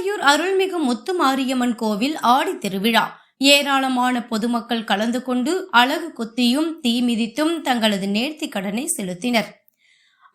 சேலையூர் அருள்மிகு முத்துமாரியம்மன் கோவில் ஆடி திருவிழா. ஏராளமான பொதுமக்கள் கலந்து கொண்டு அழகு குத்தியும் தீ மிதித்தும் தங்களது நேர்த்தி கடனை செலுத்தினர்.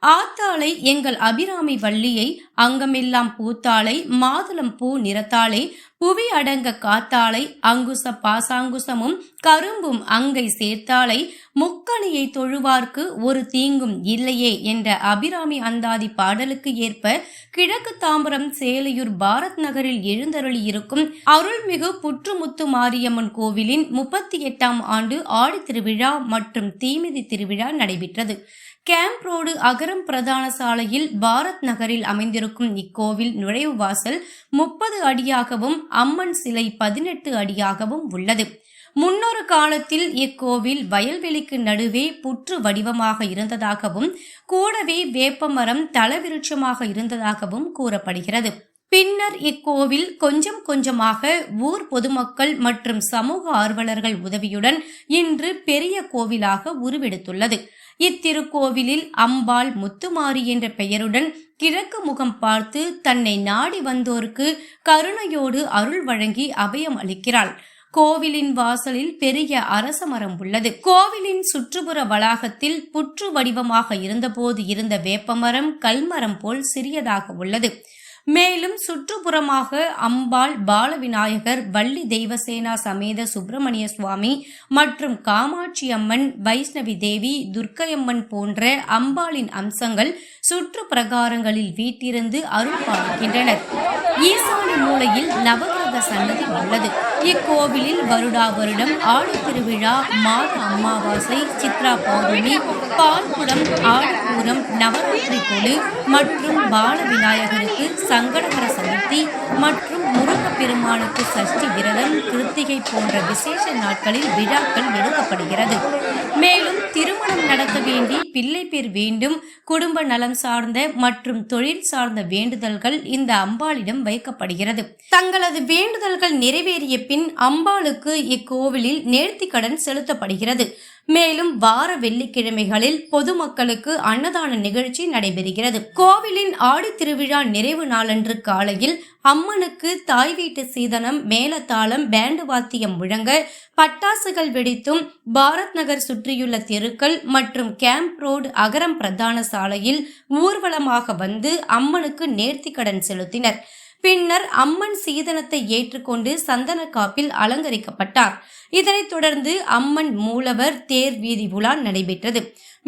ஆத்தாளை எங்கள் அபிராமி வள்ளியை அங்கமெல்லாம் பூத்தாளை மாதுளம் பூ நிறத்தாளை புவி அடங்க காத்தாளை அங்குச பாசாங்குசமும் கரும்பும் அங்கை சேர்த்தாளை முக்கணியை தொழுவார்க்கு ஒரு தீங்கும் இல்லையே என்ற அபிராமி அந்தாதி பாடலுக்கு ஏற்ப கிழக்கு தாம்பரம் சேலையூர் பாரத் நகரில் எழுந்தருளி இருக்கும் அருள்மிகு புற்றுமுத்து மாரியம்மன் கோவிலின் முப்பத்தி எட்டாம் ஆண்டு ஆடி திருவிழா மற்றும் தீமிதி திருவிழா நடைபெற்றது. கேம்ப் ரோடு அகரம் பிரதான சாலையில் பாரத் நகரில் அமைந்திருக்கும் இக்கோவில் நுழைவு வாசல் முப்பது அடியாகவும் அம்மன் சிலை பதினெட்டு அடியாகவும் உள்ளது. முன்னொரு காலத்தில் இக்கோவில் வயல்வெளிக்கு நடுவே புற்று வடிவமாக இருந்ததாகவும் கூடவே வேப்பமரம் தலவிருட்சமாக இருந்ததாகவும் கூறப்படுகிறது. பின்னர் இக்கோவில் கொஞ்சம் கொஞ்சமாக ஊர் பொதுமக்கள் மற்றும் சமூக ஆர்வலர்கள் உதவியுடன் இன்று பெரிய கோவிலாக உருவெடுத்துள்ளது. இத்திருக்கோவிலில் அம்பாள் முத்துமாரி என்ற பெயருடன் கிழக்கு முகம் பார்த்து தன்னை நாடி வந்தோருக்கு கருணையோடு அருள் வழங்கி அபயம் அளிக்கிறாள். கோவிலின் வாசலில் பெரிய அரச மரம் உள்ளது. கோவிலின் சுற்றுப்புற வளாகத்தில் புற்று வடிவமாக இருந்தபோது இருந்த வேப்பமரம் கல்மரம் போல் சிறியதாக உள்ளது. மேலும் சுற்றுப்புறமாக அம்பாள் பாலவிநாயகர் வள்ளி தெய்வசேனா சமேத சுப்பிரமணிய சுவாமி மற்றும் காமாட்சி அம்மன் வைஷ்ணவி தேவி துர்க்கையம்மன் போன்ற அம்பாளின் அம்சங்கள் சுற்று பிரகாரங்களில் வீட்டிருந்து அருள் பாலிக்கின்றனர் ஈசானி மூலையில் நவகிரக சன்னதி உள்ளது. இக்கோவிலில் வருடா வருடம் ஆடி திருவிழா மாத அமாவாசை சித்ரா பௌர்ணமி பால்குடம் ஆடிப்பூரம் நவராத்திரி குழு மற்றும் பால விநாயகருக்கு சங்கடகர சதுர்த்தி மற்றும் முருகப்பெருமானுக்கு சஷ்டி விரதம் கிருத்திகை போன்ற விசேஷ நாட்களில் விழாக்கள் எடுக்கப்படுகிறது. மேலும் திருமணம் நடக்க வேண்டி பிள்ளை பேர் வேண்டும் குடும்ப நலம் சார்ந்த மற்றும் தொழில் சார்ந்த வேண்டுதல்கள் இந்த அம்பாளிடம் வைக்கப்படுகிறது. தங்களது வேண்டுதல்கள் நிறைவேறிய பின் அம்பாளுக்கு இக்கோவிலில் நேர்த்தி கடன் செலுத்தப்படுகிறது. மேலும் வார வெள்ளிக்கிழமைகளில் பொதுமக்களுக்கு அன்னதான நிகழ்ச்சி நடைபெறுகிறது. கோவிலின் ஆடி திருவிழா நிறைவு நாளன்று காலையில் அம்மனுக்கு தாய் வீட்டு சீதனம் மேலத்தாளம் பேண்டு வாத்தியம் முழங்க பட்டாசுகள் வெடித்தும் பாரத் நகர் சுற்றியுள்ள தெருக்கள் மற்றும் கேம்ப் ரோடு அகரம் பிரதான சாலையில் ஊர்வலமாக வந்து அம்மனுக்கு நேர்த்திக்கடன் செலுத்தினர். பின்னர் அம்மன் சீதனத்தை ஏற்றுக்கொண்டு சந்தன காப்பில் அலங்கரிக்கப்பட்டார். இதனைத் தொடர்ந்து அம்மன் மூலவர் தேர் வீதி உலா நடைபெற்றது.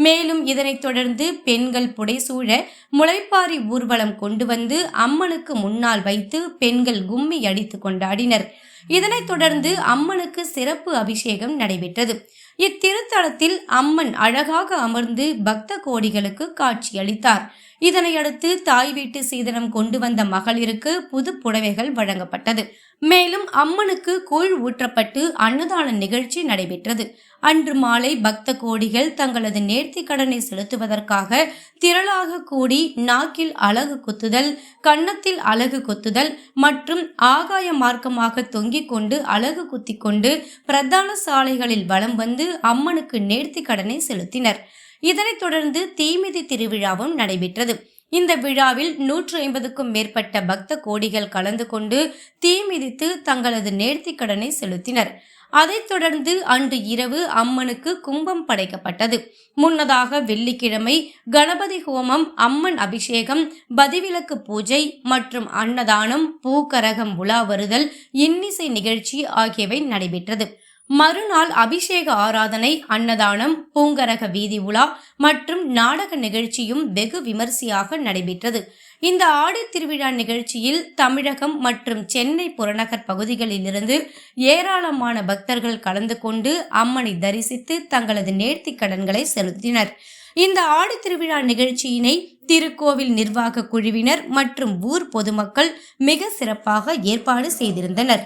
மேலும் இதனைத் தொடர்ந்து பெண்கள் புடைசூழ முளைப்பாரி ஊர்வலம் கொண்டு வந்து அம்மனுக்கு முன்னால் வைத்து பெண்கள் கும்மி அடித்து கொண்டாடினர். இதனைத் தொடர்ந்து அம்மனுக்கு சிறப்பு அபிஷேகம் நடைபெற்றது. இத்திருத்தலத்தில் அம்மன் அழகாக அமர்ந்து பக்த கோடிகளுக்கு காட்சியளித்தார். இதனையடுத்து தாய் வீட்டு சீதனம் கொண்டு வந்த மகளிருக்கு புது புடவைகள் வழங்கப்பட்டது. மேலும் அம்மனுக்கு கூழ் ஊற்றப்பட்டு அன்னதான நிகழ்ச்சி நடைபெற்றது. அன்று மாலை பக்த கோடிகள் தங்களது நேர்த்தி கடனை செலுத்துவதற்காக திரளாக கூடி நாக்கில் அழகு குத்துதல் கன்னத்தில் அழகு குத்துதல் மற்றும் ஆகாய மார்க்கமாக தொங்கிக் கொண்டு அழகு குத்திக் கொண்டு பிரதான சாலைகளில் வலம் வந்து அம்மனுக்கு நேர்த்தி கடனை செலுத்தினர். இதனைத் தொடர்ந்து தீமிதி திருவிழாவும் நடைபெற்றது. இந்த விழாவில் நூற்று ஐம்பதுக்கும் மேற்பட்ட பக்த கோடிகள் கலந்து கொண்டு தீ மிதித்து தங்களது நேர்த்திக்கடனை செலுத்தினர். அதைத் தொடர்ந்து அன்று இரவு அம்மனுக்கு கும்பம் படைக்கப்பட்டது. முன்னதாக வெள்ளிக்கிழமை கணபதி ஹோமம் அம்மன் அபிஷேகம் பதிவிலக்கு பூஜை மற்றும் அன்னதானம் பூக்கரகம் உலா வருதல் இன்னிசை நிகழ்ச்சி ஆகியவை நடைபெற்றது. மறுநாள் அபிஷேக ஆராதனை அன்னதானம் பூங்கரக வீதி உலா மற்றும் நாடக நிகழ்ச்சியும் வெகு விமரிசையாக நடைபெற்றது. இந்த ஆடி திருவிழா நிகழ்ச்சியில் தமிழகம் மற்றும் சென்னை புறநகர் பகுதிகளிலிருந்து ஏராளமான பக்தர்கள் கலந்து கொண்டு அம்மனை தரிசித்து தங்களது நேர்த்திக் கடன்களை செலுத்தினர். இந்த ஆடி திருவிழா நிகழ்ச்சியினை திருக்கோவில் நிர்வாக குழுவினர் மற்றும் ஊர் பொதுமக்கள் மிக சிறப்பாக ஏற்பாடு செய்திருந்தனர்.